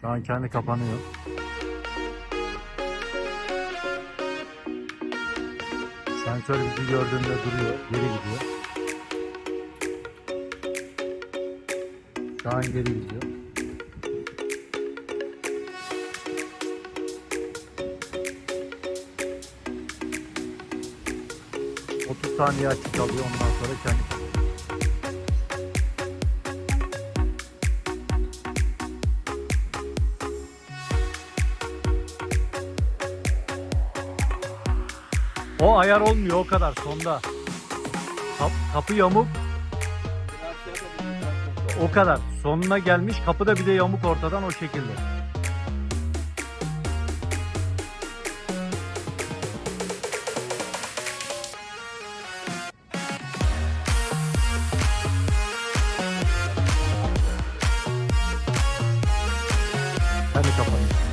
Şu an kendi kapanıyor. Sensör bizi gördüğünde duruyor, geri gidiyor. Şu an geri gidiyor. ...30 saniye açık kalıyor ondan sonra kendi O ayar olmuyor o kadar sonda. Kap- kapı yamuk o kadar. Sonuna gelmiş kapıda bir de yamuk ortadan o şekilde. Hadi kapanıyor.